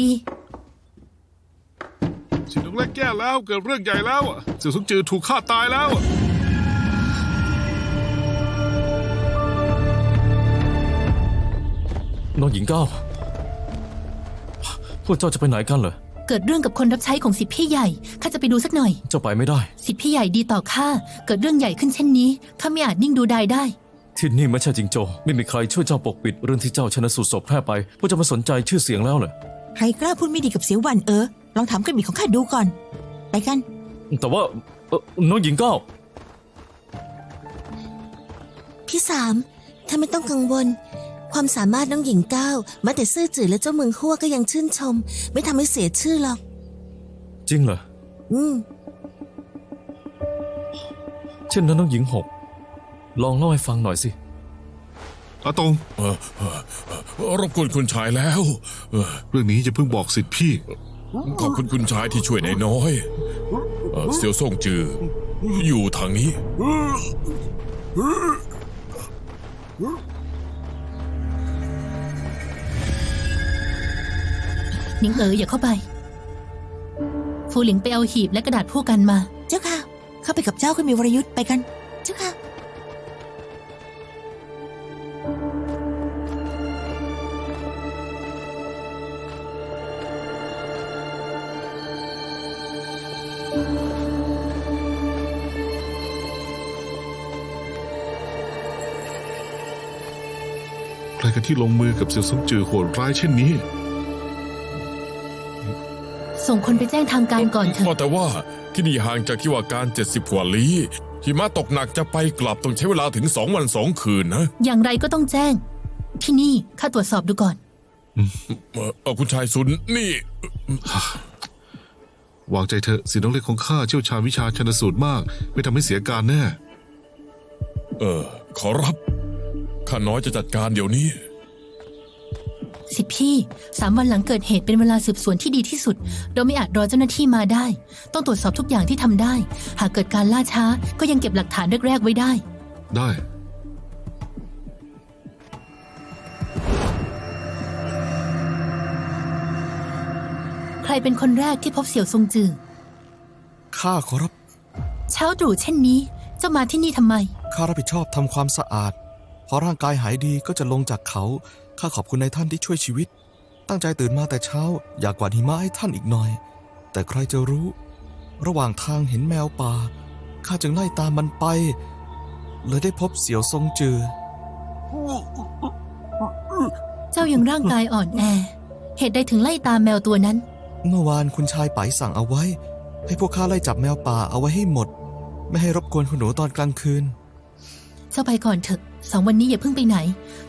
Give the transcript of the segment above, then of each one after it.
ดีสินงเล็กแก้แล้วเกิดเรื่องใหญ่แล้วอะเสี่ยวสงจือถูกฆ่าตายแล้วอะน้องหญิงก้าวพวกเจ้าจะไปไหนกันเหรอ เกิดเรื่องกับคนรับใช้ของสิทธิพี่ใหญ่ข้าจะไปดูสักหน่อย เจ้าไปไม่ได้ สิทธิพี่ใหญ่ดีต่อข้าเกิดเรื่องใหญ่ขึ้นเช่นนี้ข้าไม่อาจนิ่งดูดายได้ ที่นี่ไม่ใช่จิงโจวไม่มีใครช่วยเจ้าปกปิดเรื่องที่เจ้าชนะสูตรศพแพร่ไป พวกเจ้ามาสนใจชื่อเสียงแล้วเหรอ ใครกล้าพูดไม่ดีกับเสียวหวันเออ ลองถามกระบี่ของข้าดูก่อน ไปกัน แต่ว่าเอ่อน้องหญิงก้าวพี่สามถ้าไม่ต้องกังวล ความสามารถน้องหญิงก้าวแม้แต่ซื่อจือและเจ้าเมืองฮั่วก็ยังชื่นชม ไม่ทำให้เสียชื่อหรอก จริงเหรอ อืม เช่นนั้นน้องหญิงหก ลองเล่าให้ฟังหน่อยสิ อาตงเออเออเออรบกวนคุณชายแล้วเออเรื่องนี้จะเพิ่งบอกสิทธิพี่ ขอบคุณคุณชายที่ช่วยนายน้อยเออเซียวซ่งจือ อยู่ทางนี้นิงเอ๋ออย่าเข้าไป ฟูหลิงไปเอาหีบและกระดาษพวกกันมา เจ้าค่ะ เข้าไปกับเจ้าก็มีวรยุทธ์ไปกัน เจ้าค่ะ รกันที่ลงมือกับเสี่ยวสงจือโหดร้ายเช่นนี้ ส่งคนไปแจ้งทางการก่อนเถว่าอะแต่ว่าที่นี่ห่างจากที่ว่าการ70กว่าลี้หิมะตกหนักจะไปกลับต้องใช้เวลาถึงสองวันสองคืนนะอย่างไรก็ต้องแจ้ง ที่นี่ข้าตรวจสอบดูก่อน เออเออคุณชายซุนนี่ วางใจเถอะสิน้องเล็กของข้าเชี่ยวชาญวิชาชนสูตรมาก ไม่ทำให้เสียการแน่ เออขอรับ ข้าน้อยจะจัดการเดี๋ยวนี้ สิทธิพี่สามวันหลังเกิดเหตุเป็นเวลาสืบสวนที่ดีที่สุด เราไม่อาจรอเจ้าหน้าที่มาได้ ต้องตรวจสอบทุกอย่างที่ทำได้ หากเกิดการล่าช้าก็ยังเก็บหลักฐานแรกๆไว้ได้ ได้ ใครเป็นคนแรกที่พบเสี่ยวซงจือข้าขอรับ เช้าตรู่เช่นนี้ เจ้ามาที่นี่ทำไม ข้ารับผิดชอบทำความสะอาด พอร่างกายหายดีก็จะลงจากเขา ข้าขอบคุณในายท่านที่ช่วยชีวิต ตั้งใจตื่นมาแต่เช้า อยากกวาดหิมะให้ท่านอีกหน่อย แต่ใครจะรู้ ระหว่างทางเห็นแมวป่า ข้าจึงไล่ตามมันไป เลยได้พบเสี่ยวทรงจือ เจ้ายังร่างกายอ่อนแอ เหตุใดถึงไล่ตามแมวตัวนั้น เมื่อวานคุณชายไปสั่งเอาไว้ ให้พวกข้าไล่จับแมวป่าเอาไว้ให้หมด ไม่ให้รบกวนคุณหนูตอนกลางคืน เจ้าไปก่อนเถอะ สองวันนี้อย่าเพิ่งไปไหน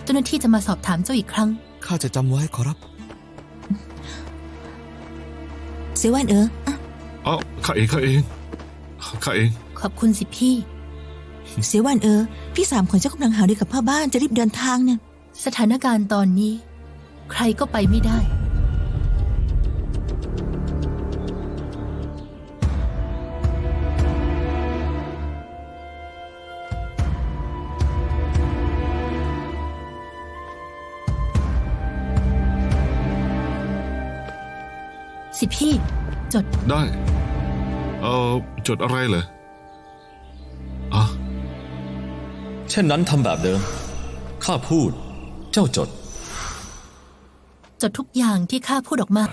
เจ้าหน้าที่จะมาสอบถามเจ้าอีกครั้ง ข้าจะจำไว้ขอรับเสียวหวันเอออะเอ้าข้าเองข้าเองข้าเอง ขอบคุณสิพี่ เสียวหวันเออ พี่สามของเจ้ากำลังหารือกับพ่อบ้านจะรีบเดินทางเนี่ย สถานการณ์ตอนนี้ ใครก็ไปไม่ได้ สิพี่ จด ได้ เออจดอะไรเหรออะเช่นนั้นทำแบบเดิม ข้าพูด เจ้าจด จดทุกอย่างที่ข้าพูดออกมา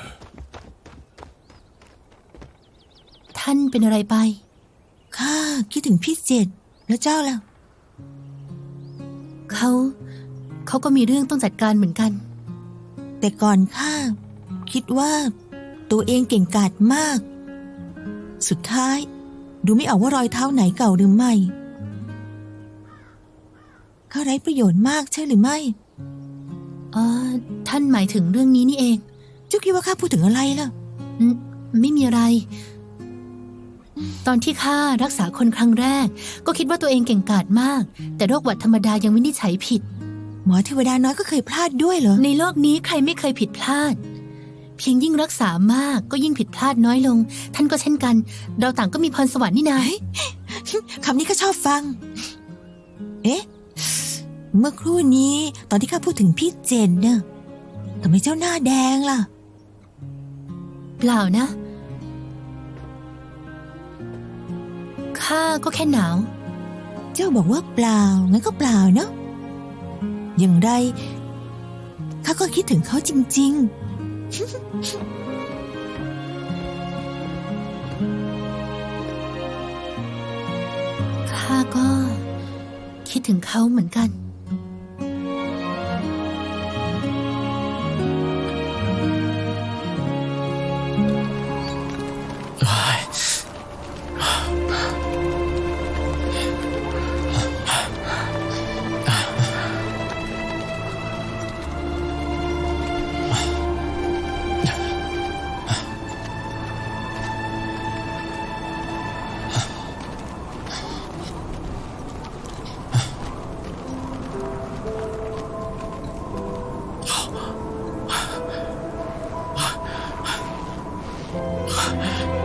ท่านเป็นอะไรไป ข้าคิดถึงพี่เจดแล้วเจ้าล่ะ เขาเขาก็มีเรื่องต้องจัดการเหมือนกัน แต่ก่อนข้าคิดว่า ตัวเองเก่งกาจมาก สุดท้าย ดูไม่ออกว่ารอยเท้าไหนเก่าหรือไม่ข้าไร้ประโยชน์มากใช่หรือไม่อ๋อท่านหมายถึงเรื่องนี้นี่เอง เจ้าคิดว่าข้าพูดถึงอะไรล่ะอืมไม่มีอะไร ตอนที่ข้ารักษาคนครั้งแรก ก็คิดว่าตัวเองเก่งกาจมาก แต่โรคหวัดธรรมดายังวินิจฉัยผิด หมอเทวดาน้อยก็เคยพลาดด้วยเหรอ ในโลกนี้ใครไม่เคยผิดพลาดเพียงยิ่งรักษามากก็ยิ่งผิดพลาดน้อยลง ท่านก็เช่นกัน เราต่างก็มีพรสวรรค์นี่นาคำนี้ข้าชอบฟัง เอ๊ะ เมื่อครู่นี้ตอนที่ข้าพูดถึงพี่เจนเน่ะทำไมเจ้าหน้าแดงล่ะ เปล่านะ ข้าก็แค่หนาว เจ้าบอกว่าเปล่า งั้นก็เปล่าเนาะ อย่างไรข้าก็คิดถึงเขาจริง ข้าก็คิดถึงเขาเหมือนกัน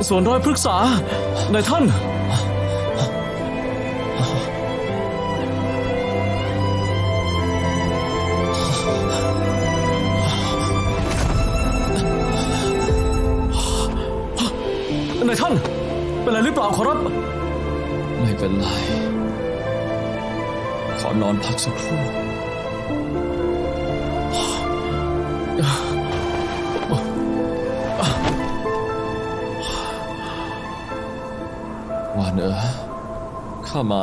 ส่วนรอยพฤกษาในท่านในท่าน เป็นอะไรหรือเปล่าขอรับ ไม่เป็นไร ขอนอนพักสักครู่ ข้ามา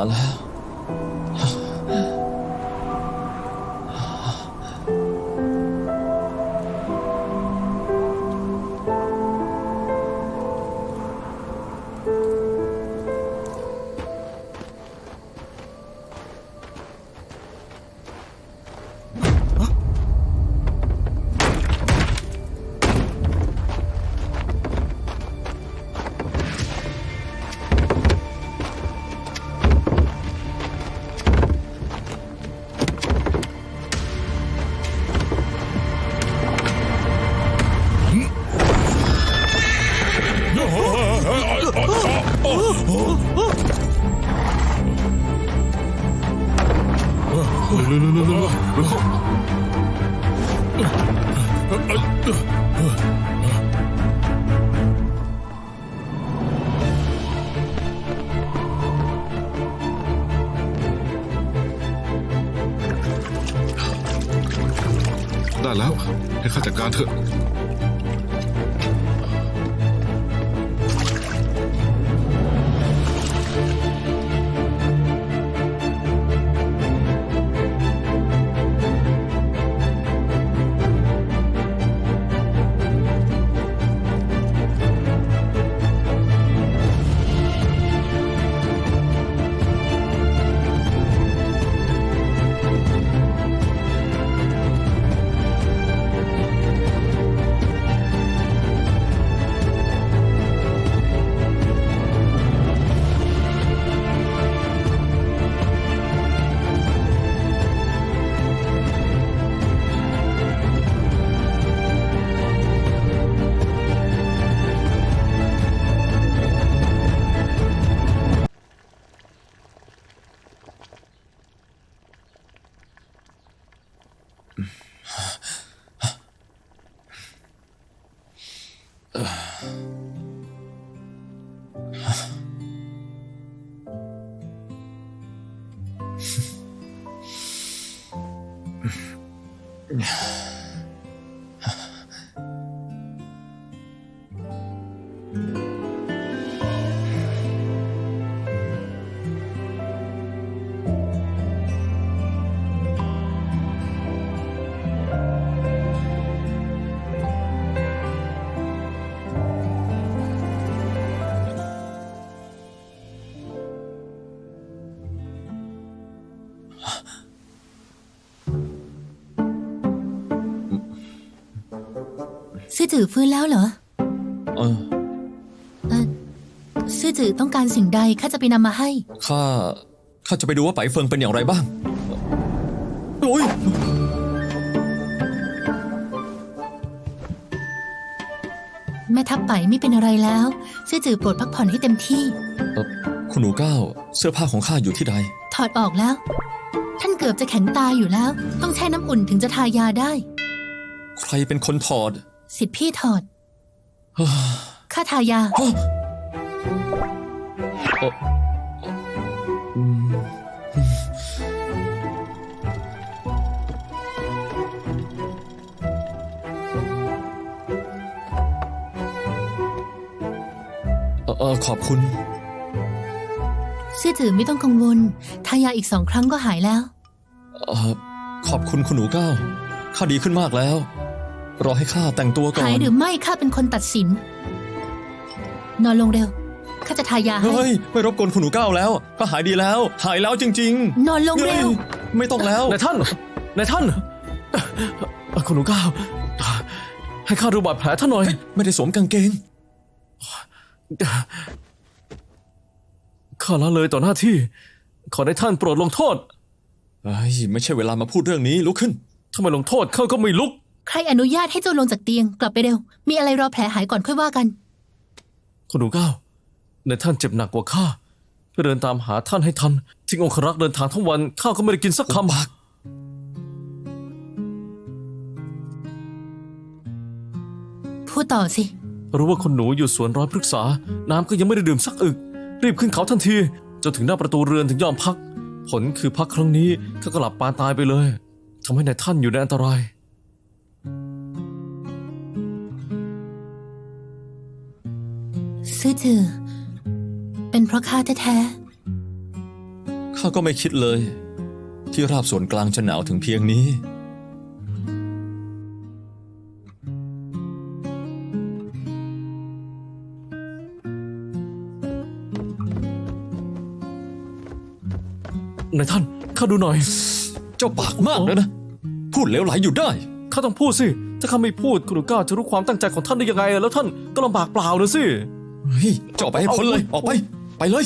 嗯。ซื่อจือฟื้นแล้วเหรอเออเออซื่อจือต้องการสิ่งใดข้าจะไปนำมาให้ ข้าข้าจะไปดูว่าไปเฟิงเป็นอย่างไรบ้างโอ้ยแม่ทัพไปไม่เป็นอะไรแล้ว ซื่อจือโปรดพักผ่อนให้เต็มที่ เอ่อคุณหนูก้าวเสื้อผ้าของข้าอยู่ที่ใด ถอดออกแล้ว ท่านเกือบจะแข็งตายอยู่แล้ว ต้องแช่น้ำอุ่นถึงจะทายาได้ ใครเป็นคนถอด สิทธิพี่ถอดข้าทายาอืมเอ่อเอ่อขอบคุณ ซื่อจือไม่ต้องกังวล ทายาอีกสองครั้งก็หายแล้ว เอ่อขอบคุณคุณหนูก้าวข้าดีขึ้นมากแล้ว รอให้ข้าแต่งตัวก่อน หายหรือไม่ข้าเป็นคนตัดสิน นอนลงเร็วข้าจะทายาให้ เฮ้ย ไม่รบกวนคุณหนูก้าวแล้วข้าหายดีแล้ว หายแล้วจริงนอนลงๆเร็วฮ้ยไม่ต้องแล้ว นายท่านนายท่านเอ่อคุณหนูก้าวให้ข้าดูบาดแผลท่านหน่อย ไม่ได้สวมกางเกง ข้าละเลยต่อหน้าที่ ขอได้ท่านโปรดลงโทษเฮ้ยไม่ใช่เวลามาพูดเรื่องนี้ลุกขึ้น ถ้าไม่ลงโทษข้าก็ไม่ลุก ใครอนุญาตให้เจ้าลงจากเตียง กลับไปเร็ว มีอะไรรอแผลหายก่อนค่อยว่ากันคุณหนูก้าวในท่านเจ็บหนักกว่าข้าเพื่อเดินตามหาท่านให้ทันทิ้งองครักษ์เดินทางทั้งวันข้าก็ไม่ได้กินสักคำปากพูดต่อสิ รู้ว่าคนหนูอยู่สวนร้อยพฤกษา น้ำก็ยังไม่ได้ดื่มสักอึก รีบขึ้นเขาทันทีจนถึงหน้าประตูเรือนถึงยอมพัก ผลคือพักครั้งนี้ข้าก็หลับปานตายไปเลยทำให้นายท่านอยู่ในอันตราย ซื่อจือ เป็นเพราะข้าแท้ข้าก็ไม่คิดเลย ที่ราบส่วนกลางจะหนาวถึงเพียงนี้ นายท่าน ข้าดูหน่อย เจ้าปากมากแล้วนะ พูดเหลวไหลอยู่ได้ ข้าต้องพูดสิ ถ้าข้าไม่พูดคุณหนูก้าวจะรู้ความตั้งใจของท่านได้ยังไง แล้วท่านก็ลำบากเปล่านะสิ เฮ้ยเจ้าออกไปให้พ้นเลยออกไป ไปเลย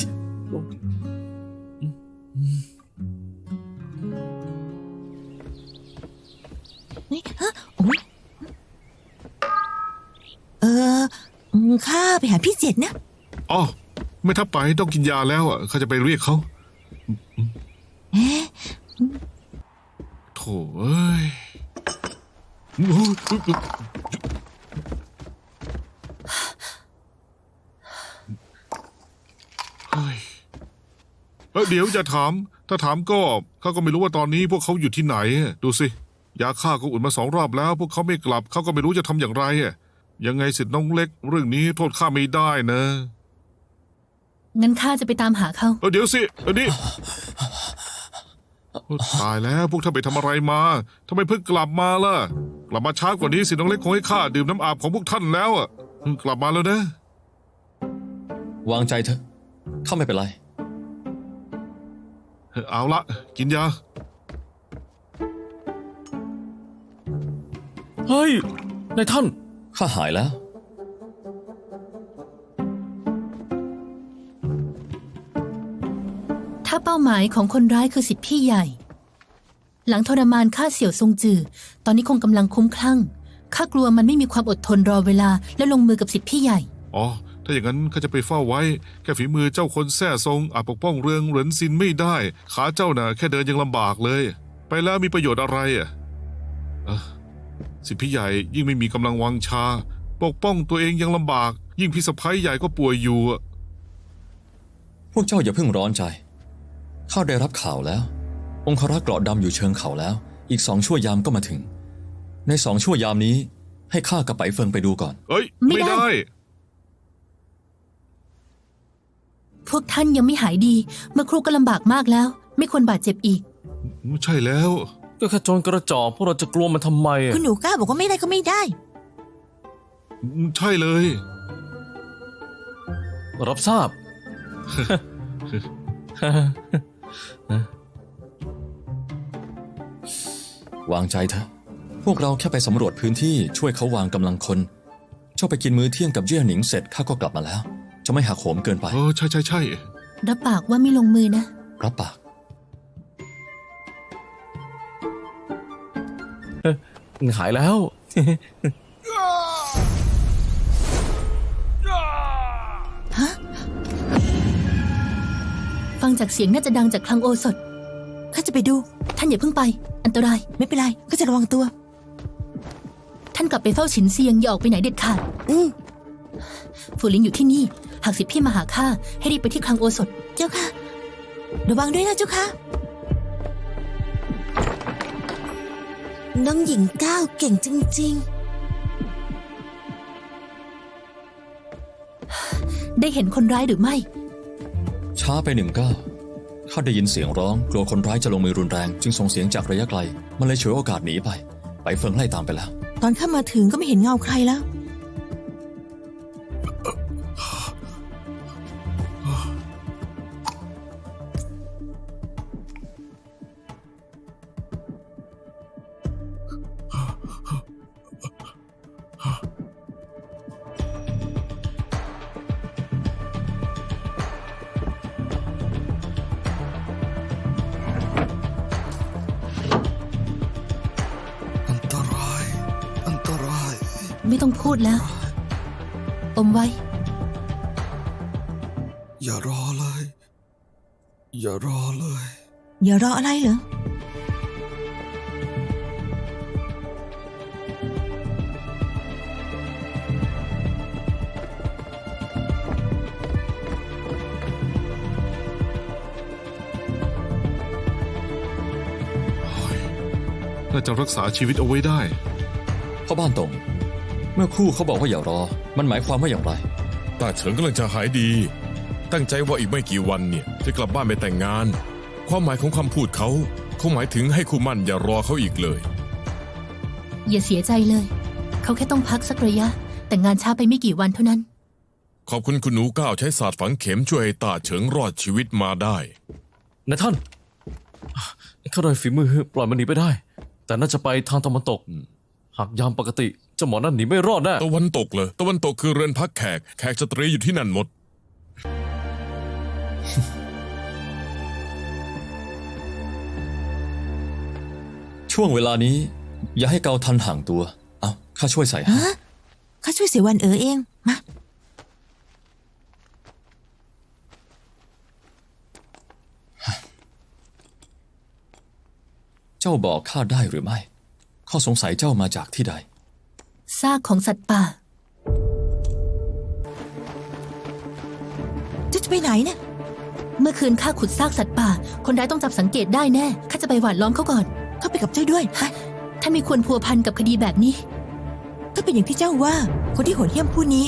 นี่ฮะโอ้ยเอออืมข้าไปหาพี่เจ็ดนะ อ๋อไม่ทับไปต้องกินยาแล้วอะข้าจะไปเรียกเขาเอ๊ะโถ่เอ้ยเฮ้ย เอ้ยเดี๋ยวจะถาม ถ้าถามก็เขาก็ไม่รู้ว่าตอนนี้พวกเขาอยู่ที่ไหน ดูสิ ยาฆ่าก็อุ่นมาสองรอบแล้ว พวกเขาไม่กลับเขาก็ไม่รู้จะทำอย่างไรอะยังไงสิทธิ์น้องเล็ก เรื่องนี้โทษข้าไม่ได้นะๆงั้นข้าจะไปตามหาเขาเออเดี๋ยวสิเออนี่โอ้ตายแล้วพวกท่านไปทำอะไรมาทำไมเพิ่งกลับมาล่ะ กลับมาช้ากว่านี้สิน้องเล็กคงให้ข้าดื่มน้ำอาบของพวกท่านแล้วอะเพิ่งกลับมาแล้วนะ วางใจเถอะข้าไม่เป็นไร เอาละ กินยา เฮ้ยนายท่าน ข้าหายแล้ว ถ้าเป้าหมายของคนร้ายคือสิทธิพี่ใหญ่ หลังทรมานข้าเสี่ยวทรงจือ ตอนนี้คงกำลังคุ้มคลั่ง ข้ากลัวมันไม่มีความอดทนรอเวลาและลงมือกับสิทธิพี่ใหญ่ อ๋อ ถ้าอย่างนั้นข้าจะไปเฝ้าไว้ แค่ฝีมือเจ้าคนแท้ทรงอาจปกป้องเรืองเหรินซินไม่ได้ ขาเจ้าน่ะแค่เดินยังลำบากเลย ไปแล้วมีประโยชน์อะไรอะเอ้อสิพี่ใหญ่ยิ่งไม่มีกำลังวังชา ปกป้องตัวเองยังลำบาก ยิ่งพี่สะพ้ยใหญ่ก็ป่วยอยู่อะพวกเจ้าอย่าเพิ่งร้อนใจข้าได้รับข่าวแล้ว องครักษ์เกราะดำอยู่เชิงเขาแล้ว อีกสองชั่วยามก็มาถึง ในสองชั่วยามนี้ให้ข้ากับไปเฟิงไปดูก่อน เอ้ย ไม่ไม่ได้ ได้ พวกท่านยังไม่หายดี เมื่อครูก็ลำบากมากแล้ว ไม่ควรบาดเจ็บอีกใช่แล้ว ก็แค่โจรกระจอกพวกเราจะกลัวมันทำไมอะคุณหนูกล้าบอกว่าไม่ได้ก็ไม่ได้ ใช่เลย รับทราบ วางใจเถอะพวกเราแค่ไปสำรวจพื้นที่ช่วยเขาวางกำลังคน เจ้าไปกินมื้อเที่ยงกับเยี่ยหนิงเสร็จข้าก็กลับมาแล้ว จะไม่หักโหมเกินไป เออใช่ใช่ใช่รับปากว่าไม่ลงมือนะ รับปาก หายแล้วฟังจากเสียงน่าจะดังจากคลังโอสถ ข้าจะไปดู ท่านอย่าเพิ่งไป อันตราย ไม่เป็นไร ก็จะระวังตัว ท่านกลับไปเฝ้าฉินเซียงอย่าออกไปไหนเด็ดขาด อืมฝูหลิงอยู่ที่นี่ หากสิทธิพี่มาหาข้าให้รีบไปที่คลังโอสถ เจ้าค่ะ ระวังด้วยนะเจ้าค่ะ น้องหญิงก้าวเก่งจริงได้เห็นคนร้ายหรือไม่ ช้าไปหนึ่งก้าวข้าได้ยินเสียงร้อง กลัวคนร้ายจะลงมือรุนแรง จึงส่งเสียงจากระยะไกล มันเลยฉวยโอกาสหนีไป ไปเฟิงไล่ตามไปแล้ว ตอนข้ามาถึงก็ไม่เห็นเงาใครแล้ว ต้องพูดแล้ว อมไว้ อย่ารอเลย อย่ารอเลย อย่ารออะไรเหรอ น่าจะรักษาชีวิตเอาไว้ได้ พ่อบ้านตรงเมื่อครู่เขาบอกว่าอย่ารอ มันหมายความว่าอย่างไร ตาเฉิงกำลังจะหายดี ตั้งใจว่าอีกไม่กี่วันเนี่ยจะกลับบ้านไปแต่งงาน ความหมายของคำพูดเขาเขาหมายถึงให้คู่หมั่นอย่ารอเขาอีกเลย อย่าเสียใจเลย เขาแค่ต้องพักสักระยะ แต่งงานช้าไปไม่กี่วันเท่านั้น ขอบคุณคุณหนูก้าวใช้ศาสตร์ฝังเข็มช่วยให้ตาเฉิงรอดชีวิตมาได้นายท่านข้าได้ฝีมือปล่อยมันหนีไปได้ แต่น่าจะไปทางตะวันตก หากยามปกติ เจ้าหมอนั่นหนีไม่รอดแน่ตะวันตกเลยตะวันตกคือเรือนพักแขก แขกสตรีอยู่ที่นั่นหมด ช่วงเวลานี้ อย่าให้เกาทันห่างตัว เอาข้าช่วยใส่ให้ ฮะข้าช่วยเสียวันเอ๋อเองมาเจ้าบอกข้าได้หรือไม่ ข้อสงสัยเจ้ามาจากที่ใด ซากของสัตว์ป่าเจ้าจะไปไหนเนี่ย เมื่อคืนข้าขุดซากสัตว์ป่า คนร้ายต้องจับสังเกตได้แน่ ข้าจะไปหวานล้อมเขาก่อน เข้าไปกับเจ้าด้วยไปท่านไม่ควรพัวพันกับคดีแบบนี้ ถ้าเป็นอย่างที่เจ้าว่า คนที่โหดเหี้ยมผู้นี้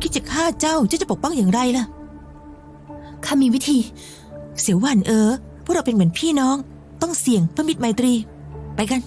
คิดจะฆ่าเจ้า เจ้าจะปกป้องอย่างไรล่ะ ข้ามีวิธี เสียวหวันเอ๋อพวกเราเป็นเหมือนพี่น้อง ต้องเสี่ยงเพื่อมิตรไมตรี ไปกัน